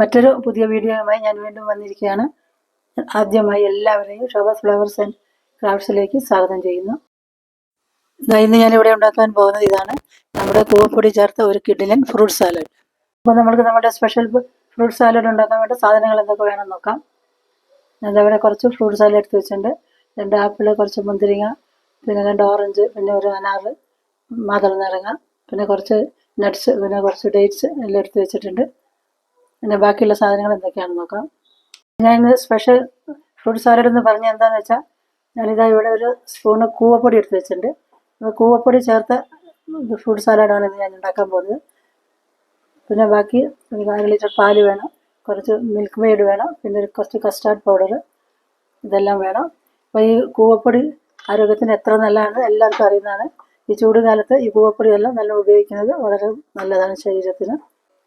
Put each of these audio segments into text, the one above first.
മറ്റൊരു പുതിയ വീഡിയോയുമായി ഞാൻ വീണ്ടും വന്നിരിക്കുകയാണ്. ആദ്യമായി എല്ലാവരെയും ഷോബാസ് ഫ്ലവേഴ്സ് ആൻഡ് ക്രാഫ്റ്റ്സിലേക്ക് സ്വാഗതം ചെയ്യുന്നു. ഇന്ന് ഞാൻ ഇവിടെ ഉണ്ടാക്കാൻ പോകുന്നത് ഇതാണ്. നമ്മുടെ കൂവപ്പൊടി ചേർത്ത ഒരു കിഡിലൻ ഫ്രൂട്ട് സാലഡ്. അപ്പോൾ നമ്മൾക്ക് നമ്മുടെ സ്പെഷ്യൽ ഫ്രൂട്ട് സാലഡ് ഉണ്ടാക്കാൻ വേണ്ട സാധനങ്ങൾ എന്തൊക്കെ വേണമെന്ന് നോക്കാം. ഇവിടെ കുറച്ച് ഫ്രൂട്ട് സാലഡ് എടുത്ത് വെച്ചിട്ടുണ്ട്. രണ്ട് ആപ്പിൾ കുറച്ച് മുന്തിരിങ്ങ പിന്നെ രണ്ട് ഓറഞ്ച് പിന്നെ ഒരു അനാറ് മാതള നാരങ്ങ പിന്നെ കുറച്ച് നട്ട്സ് പിന്നെ കുറച്ച് ഡേറ്റ്സ് എല്ലാം എടുത്ത് വെച്ചിട്ടുണ്ട്. പിന്നെ ബാക്കിയുള്ള സാധനങ്ങൾ എന്തൊക്കെയാണെന്ന് നോക്കാം. ഞാൻ സ്പെഷ്യൽ ഫ്രൂട്ട് സാലഡ് എന്ന് പറഞ്ഞ എന്താന്ന് വെച്ചാൽ ഞാനിതാ ഇവിടെ ഒരു സ്പൂണ് കൂവപ്പൊടി എടുത്ത് വെച്ചിട്ടുണ്ട്. അപ്പോൾ കൂവപ്പൊടി ചേർത്ത ഫ്രൂട്ട് സാലഡാണ് ഇന്ന് ഞാൻ ഉണ്ടാക്കാൻ പോകുന്നത്. പിന്നെ ബാക്കി ഒരു അര ലിറ്റർ പാൽ വേണം. കുറച്ച് മിൽക്ക് മെയ്ഡ് വേണം. പിന്നെ ഒരു കുറച്ച് കസ്റ്റാർഡ് പൗഡർ ഇതെല്ലാം വേണം. അപ്പോൾ ഈ കൂവപ്പൊടി ആരോഗ്യത്തിന് എത്ര നല്ലതാണ് എല്ലാവർക്കും അറിയുന്നതാണ്. ഈ ചൂട് കാലത്ത് ഈ കൂവപ്പൊടി എല്ലാം നല്ല ഉപയോഗിക്കുന്നത് വളരെ നല്ലതാണ് ശരീരത്തിന്.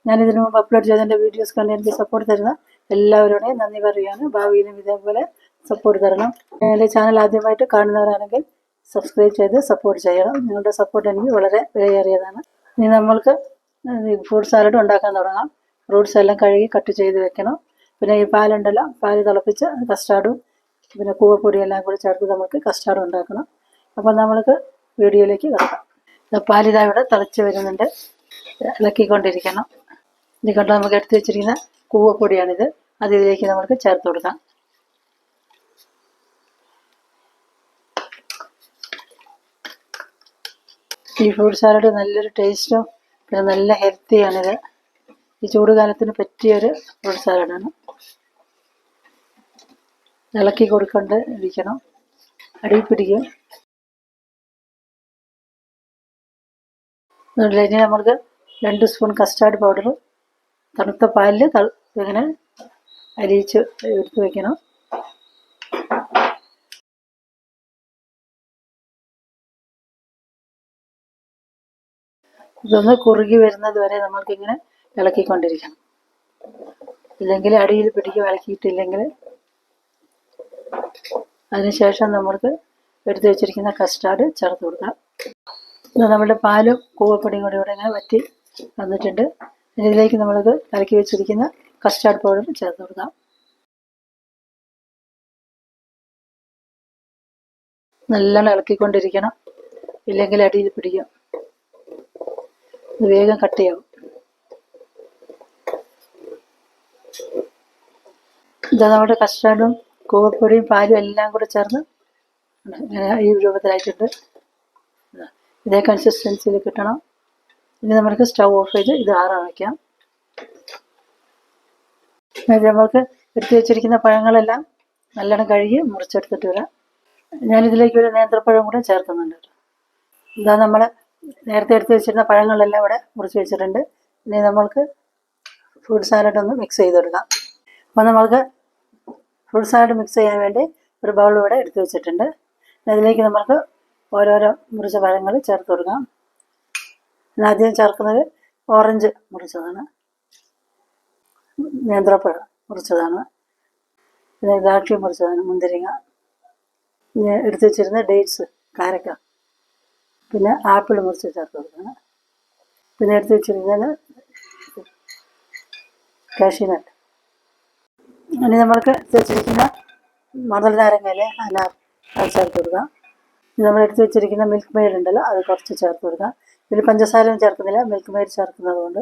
ഞാൻ മുമ്പ് അപ്ലോഡ് ചെയ്ത എന്റെ വീഡിയോസ് കണ്ട് എനിക്ക് സപ്പോർട്ട് തരുന്ന എല്ലാവരോടെയും നന്ദി പറയുകയാണ്. ഭാവിയിലും ഇതേപോലെ സപ്പോർട്ട് തരണം. എന്റെ ചാനൽ ആദ്യമായിട്ട് കാണുന്നവരാണെങ്കിൽ സബ്സ്ക്രൈബ് ചെയ്ത് സപ്പോർട്ട് ചെയ്യണം. നിങ്ങളുടെ സപ്പോർട്ട് എനിക്ക് വളരെ വിലയേറിയതാണ്. ഇനി നമ്മൾക്ക് ഫ്രൂട്ട് സാലഡ് ഉണ്ടാക്കാൻ തുടങ്ങാം. ഫ്രൂട്ട്സ് എല്ലാം കഴുകി കട്ട് ചെയ്ത് വെക്കണം. പിന്നെ ഈ പാലുണ്ടല്ലോ പാൽ തിളപ്പിച്ച് കസ്റ്റാർഡും പിന്നെ കൂവപ്പൊടിയെല്ലാം കൂടി ചേർത്ത് നമുക്ക് കസ്റ്റാർഡ് ഉണ്ടാക്കണം. അപ്പം നമ്മൾക്ക് വീഡിയോയിലേക്ക് കിടക്കാം. പാലിതാ ഇവിടെ തിളച്ച് വരുന്നുണ്ട്. ഇളക്കിക്കൊണ്ടിരിക്കണം. ഇത് കണ്ടോ? നമുക്ക് എടുത്ത് വെച്ചിരിക്കുന്ന കൂവപ്പൊടിയാണിത്. അത് ഇതിലേക്ക് നമുക്ക് ചേർത്ത് കൊടുക്കാം. ഈ ഫ്രൂട്ട് സാലഡ് നല്ലൊരു ടേസ്റ്റും പിന്നെ നല്ല ഹെൽത്തിയാണിത് ഈ ചൂട് കാലത്തിന് പറ്റിയൊരു ഫ്രൂട്ട് സാലഡാണ് ഇളക്കി കൊടുക്കേണ്ട ഇരിക്കണം അടിയിൽ പിടിക്കും. ഇനി നമുക്ക് രണ്ട് സ്പൂൺ കസ്റ്റാർഡ് പൗഡർ തണുത്ത പാലിൽ ഇങ്ങനെ അരിയിച്ച് എടുത്ത് വെക്കണം. ഇതൊന്ന് കുറുകി വരുന്നത് വരെ നമ്മൾക്കിങ്ങനെ ഇളക്കിക്കൊണ്ടിരിക്കണം. ഇല്ലെങ്കിൽ അടിയിൽ പിടിക്കും ഇളക്കിയിട്ടില്ലെങ്കിൽ അതിനുശേഷം നമ്മൾക്ക് എടുത്തു വെച്ചിരിക്കുന്ന കസ്റ്റാർഡ് ചേർത്ത് കൊടുക്കാം. നമ്മുടെ പാലും കൂവപ്പൊടിയും കൂടി ഇവിടെ ഇങ്ങനെ വറ്റി വന്നിട്ടുണ്ട്. ഇതിലേക്ക് നമ്മളത് കലക്കി വെച്ചിരിക്കുന്ന കസ്റ്റാർഡ് പൗഡർ ചേർത്ത് കൊടുക്കാം. നല്ലോണം ഇളക്കിക്കൊണ്ടിരിക്കണം. ഇല്ലെങ്കിൽ അടിയിൽ പിടിക്കും. ഇത് വേഗം കട്ടിയാവും. ഇതാ നമ്മുടെ കസ്റ്റാർഡും കൂവപ്പൊടിയും പാലും എല്ലാം കൂടെ ചേർന്ന് ഈ രൂപത്തിലായിട്ടുണ്ട്. ഇതേ കൺസിസ്റ്റൻസിയിൽ കിട്ടണം. ഇനി നമുക്ക് സ്റ്റൗ ഓഫ് ചെയ്ത് ഇത് ആറാൻ വയ്ക്കാം നമ്മൾക്ക് എടുത്തു വെച്ചിരിക്കുന്ന പഴങ്ങളെല്ലാം നല്ലോണം കഴുകി മുറിച്ചെടുത്തിട്ട് വരാം. ഞാനിതിലേക്ക് ഒരു നേന്ത്രപ്പഴം കൂടെ ചേർക്കുന്നുണ്ട് ഇതാ നമ്മൾ നേരത്തെ എടുത്ത് വെച്ചിരുന്ന പഴങ്ങളെല്ലാം ഇവിടെ മുറിച്ച് വെച്ചിട്ടുണ്ട്. ഇനി നമ്മൾക്ക് ഫ്രൂട്ട് സാലഡ് ഒന്ന് മിക്സ് ചെയ്തെടുക്കാം അപ്പോൾ നമ്മൾക്ക് ഫ്രൂട്ട് സാലഡ് മിക്സ് ചെയ്യാൻ വേണ്ടി ഒരു ബൗൾ ഇവിടെ എടുത്ത് വെച്ചിട്ടുണ്ട്. അതിലേക്ക് നമ്മൾക്ക് ഓരോരോ മുറിച്ച പഴങ്ങൾ ചേർത്ത് കൊടുക്കാം. ആദ്യം ചേർക്കുന്നത് ഓറഞ്ച് മുറിച്ചതാണ്. നേന്ത്രപ്പഴം മുറിച്ചതാണ്. പിന്നെ ദ്രാക്ഷി മുറിച്ചതാണ് മുന്തിരിങ്ങ. പിന്നെ എടുത്തു വെച്ചിരുന്ന ഡേറ്റ്സ് കാരക്ക. പിന്നെ ആപ്പിൾ മുറിച്ച് ചേർത്ത് പിന്നെ എടുത്തു വെച്ചിരുന്നത് കാഷ്യൂനട്ട് ഇനി നമ്മൾക്ക് എടുത്തു വെച്ചിരിക്കുന്ന മതൽ നാരങ്ങയിലെ അനാർ അത് ചേർത്ത് കൊടുക്കാം. നമ്മൾ എടുത്തു വെച്ചിരിക്കുന്ന മിൽക്ക് മെയ്ഡ് ഉണ്ടല്ലോ അത് കുറച്ച് ചേർത്ത് കൊടുക്കാം. ഇതിൽ പഞ്ചസാരയും ചേർക്കുന്നില്ല മിൽക്ക് മെയ്ഡ് ചേർക്കുന്നത് കൊണ്ട്.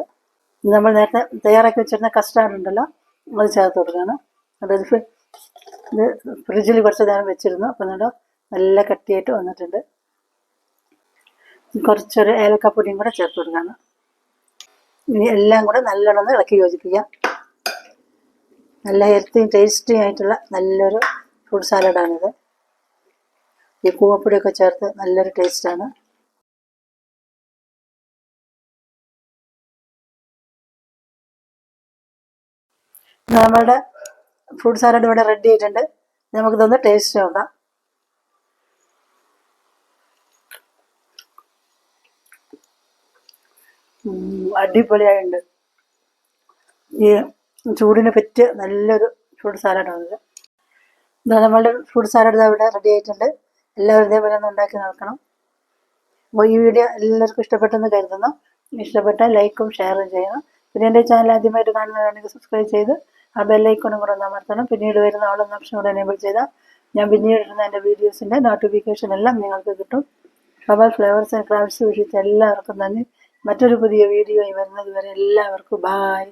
നമ്മൾ നേരത്തെ തയ്യാറാക്കി വെച്ചിരുന്ന കസ്റ്റാർഡ് ഉണ്ടല്ലോ അത് ചേർത്ത് കൊടുക്കുകയാണ്. അതായത് ഇത് ഫ്രിഡ്ജിൽ കുറച്ച് നേരം വെച്ചിരുന്നു. അപ്പം എന്നിട്ട് നല്ല കട്ടിയായിട്ട് വന്നിട്ടുണ്ട്. കുറച്ചൊരു ഏലക്കപ്പൊടിയും കൂടെ ചേർത്ത് കൊടുക്കുകയാണ്. ഇനി എല്ലാം കൂടെ നല്ലോണം ഇളക്കി യോജിപ്പിക്കാം. നല്ല ഹെൽത്തിയും ടേസ്റ്റിയും ആയിട്ടുള്ള നല്ലൊരു ഫ്രൂട്ട് സാലഡാണിത് ഈ കൂവപ്പൊടിയൊക്കെ ചേർത്ത് നല്ലൊരു ടേസ്റ്റാണ് നമ്മളുടെ ഫ്രൂട്ട് സാലഡ് ഇവിടെ റെഡി ആയിട്ടുണ്ട്. നമുക്കിതൊന്ന് ടേസ്റ്റ് നോക്കാം. അടിപൊളിയായിട്ടുണ്ട്. ഈ ചൂടിന് പറ്റിയ നല്ലൊരു ഫ്രൂട്ട് സാലഡാണ് ഇത്. നമ്മളുടെ ഫ്രൂട്ട് സാലഡ് ഇവിടെ റെഡി ആയിട്ടുണ്ട്. എല്ലാവരും ഇതേപോലെ ഒന്ന് ഉണ്ടാക്കി നോക്കണം. അപ്പോൾ ഈ വീഡിയോ എല്ലാവർക്കും ഇഷ്ടപ്പെട്ടെന്ന് കരുതുന്നു. ഇഷ്ടപ്പെട്ടാൽ ലൈക്കും ഷെയറും ചെയ്യണം. പിന്നെ എന്റെ ചാനൽ ആദ്യമായിട്ട് കാണുന്നവരാണെങ്കിൽ സബ്സ്ക്രൈബ് ചെയ്ത് ആ ബെല്ലൈക്കോണും കൂടെ ഒന്ന് അമർത്തണം. പിന്നീട് വരുന്ന ഓളെന്ന ഓപ്ഷൻ കൂടെ എനേബിൾ ചെയ്താൽ ഞാൻ പിന്നീട് ഇടുന്ന എന്റെ വീഡിയോസിന്റെ നോട്ടിഫിക്കേഷൻ എല്ലാം നിങ്ങൾക്ക് കിട്ടും. ഷബൽ ഫ്ലേവേഴ്സ് ആൻഡ് ക്രാഫ്റ്റ്സ് വിഷയത്തിൽ എല്ലാവർക്കും തന്നെ മറ്റൊരു പുതിയ വീഡിയോ വരുന്നത് വരെ എല്ലാവർക്കും ബായ്